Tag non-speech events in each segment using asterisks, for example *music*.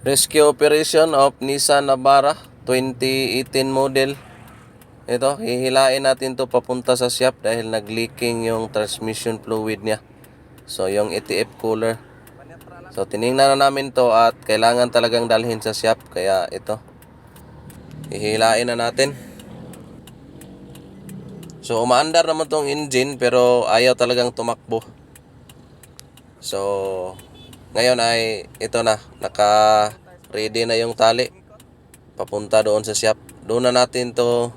Rescue operation of Nissan Navara 2018 model. Ito, hihilain natin to papunta sa shop dahil nag-leaking yung transmission fluid niya. So, yung ETF cooler. So, tiningnan na namin to at kailangan talagang dalhin sa shop. Kaya ito, hihilain na natin. So, umaandar naman tong engine pero ayaw talagang tumakbo. So, ngayon ay ito na, naka ready na yung tali. Papunta doon sa shop. Doon na natin to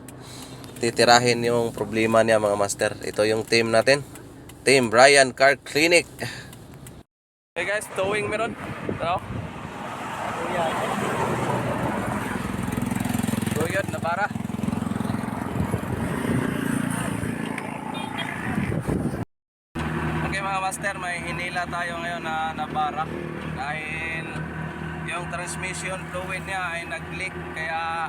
titirahin yung problema niya mga master. Ito yung team natin. Team Brian Car Clinic. Hey guys, towing meron. Ano? Tuyod na para. Okay mga master, may hinila tayo ngayon na nabara dahil yung transmission fluid niya ay nag-leak kaya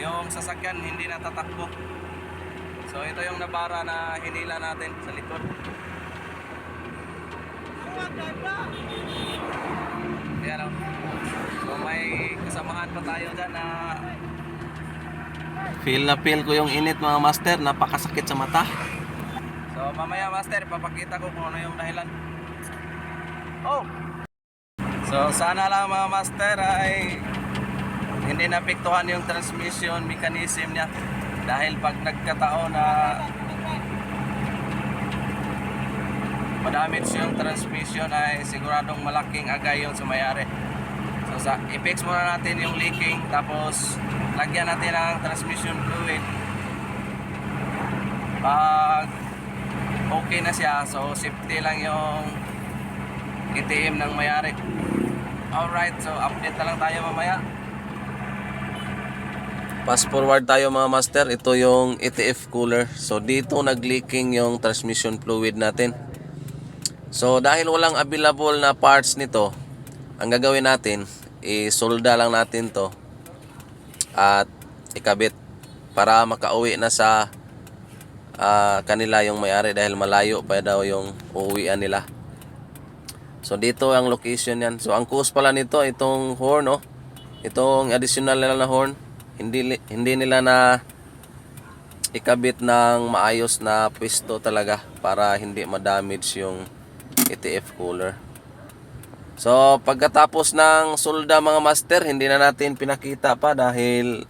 yung sasakyan hindi natatakbo. So ito yung nabara na hinila natin sa likod. Ayan o. So may kasamahan pa tayo dyan na Feel na feel ko yung init mga master, napakasakit sa mata. So mamaya master, papakita ko kung ano yung dahilan. Oh! So sana lang mga master ay hindi napiktuhan yung transmission mechanism niya dahil pag nagkataon na madamage yung transmission ay siguradong malaking agay yung sumayari. So sa i-fix muna natin yung leaking tapos lagyan natin ng transmission fluid. Pag okay na siya, so safety lang yung ITM ng mayari. Alright, so update na lang tayo mamaya. Fast forward tayo mga master, ito yung ETF cooler. So dito nag-leaking yung transmission fluid natin. So dahil walang available na parts nito, ang gagawin natin, isolda lang natin to at ikabit para makauwi na sa ah, kanila yung may-ari dahil malayo pa daw yung uuwian nila. So dito ang location yan. So ang cause pala nito itong horn oh. Itong additional nila na horn hindi hindi nila na ikabit ng maayos na pwesto talaga para hindi ma-damage yung ETF cooler. So pagkatapos ng solda mga master, hindi na natin pinakita pa dahil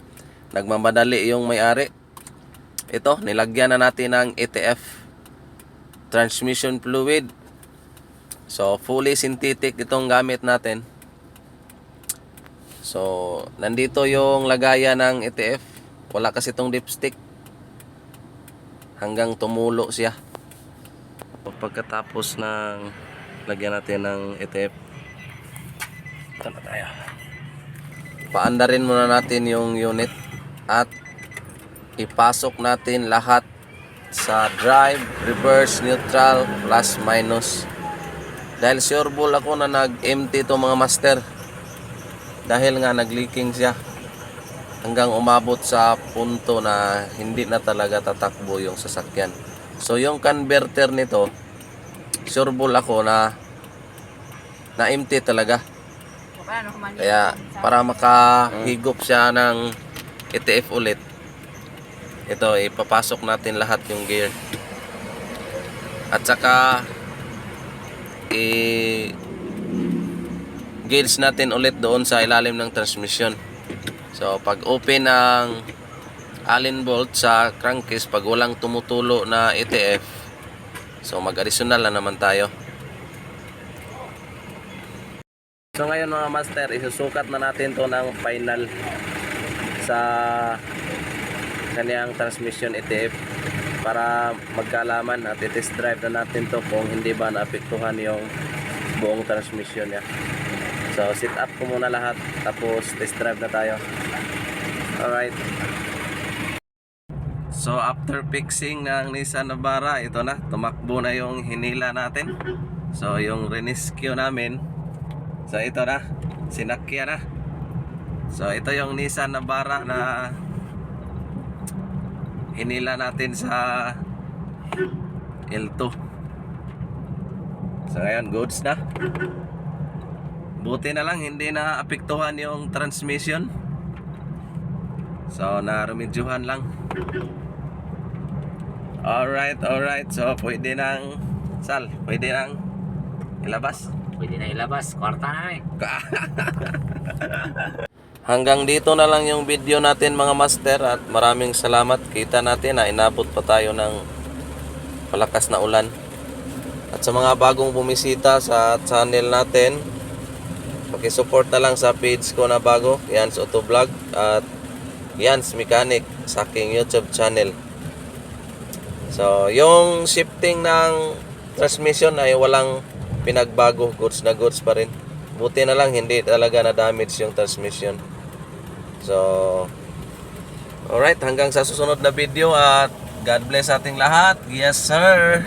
nagmamadali yung may-ari. Ito, nilagyan na natin ng ETF transmission fluid. So fully synthetic itong gamit natin. So, nandito yung lagayan ng ETF. Wala kasi itong dipstick. Hanggang tumulo siya. Pagkatapos ng lagyan natin ng ETF, ito na tayo. Paandarin muna natin yung unit at ipasok natin lahat sa drive, reverse, neutral, plus, minus. Dahil sure ball ako na nag-empty to mga master dahil nga nag-leaking siya hanggang umabot sa punto na hindi na talaga tatakbo yung sasakyan. So yung converter nito, sure ball ako na na empty talaga. Kaya para makahigop siya ng ETF ulit, ito ipapasok natin lahat yung gear. At saka i gauge natin ulit doon sa ilalim ng transmission. So pag open ng allen bolt sa crankcase pag walang tumutulo na ETF so mag-additional na naman tayo. So ngayon mga master, isusukat na natin to ng final sa kaniyang transmission ETF para magkalaman at i-test drive na natin to kung hindi ba naapektuhan yung buong transmission niya. So, sit up ko muna lahat. Tapos, test drive na tayo. Alright. So, after fixing ng Nissan Navara, ito na. Tumakbo na yung hinila natin. So, yung rescue namin. So, ito na. Sinakya na. So, ito yung Nissan Navara na hinila natin sa L2. So, ngayon, goods na. Buti na lang hindi na apektuhan yung transmission. So narumidyohan lang. Alright, alright. So pwede nang Sal, pwede nang ilabas. Pwede na ilabas. Kwarta na eh. *laughs* Hanggang dito na lang yung video natin mga master at maraming salamat. Kita natin na inabot pa tayo ng malakas na ulan. At sa mga bagong bumisita sa channel natin, pakisupport na lang sa page ko na bago, Yans Auto Vlog at Yans Mechanic sa aking YouTube channel. So, yung shifting ng transmission ay walang pinagbago, goods na goods pa rin. Buti na lang hindi talaga na damage yung transmission. So, alright, hanggang sa susunod na video at God bless ating lahat. Yes, sir.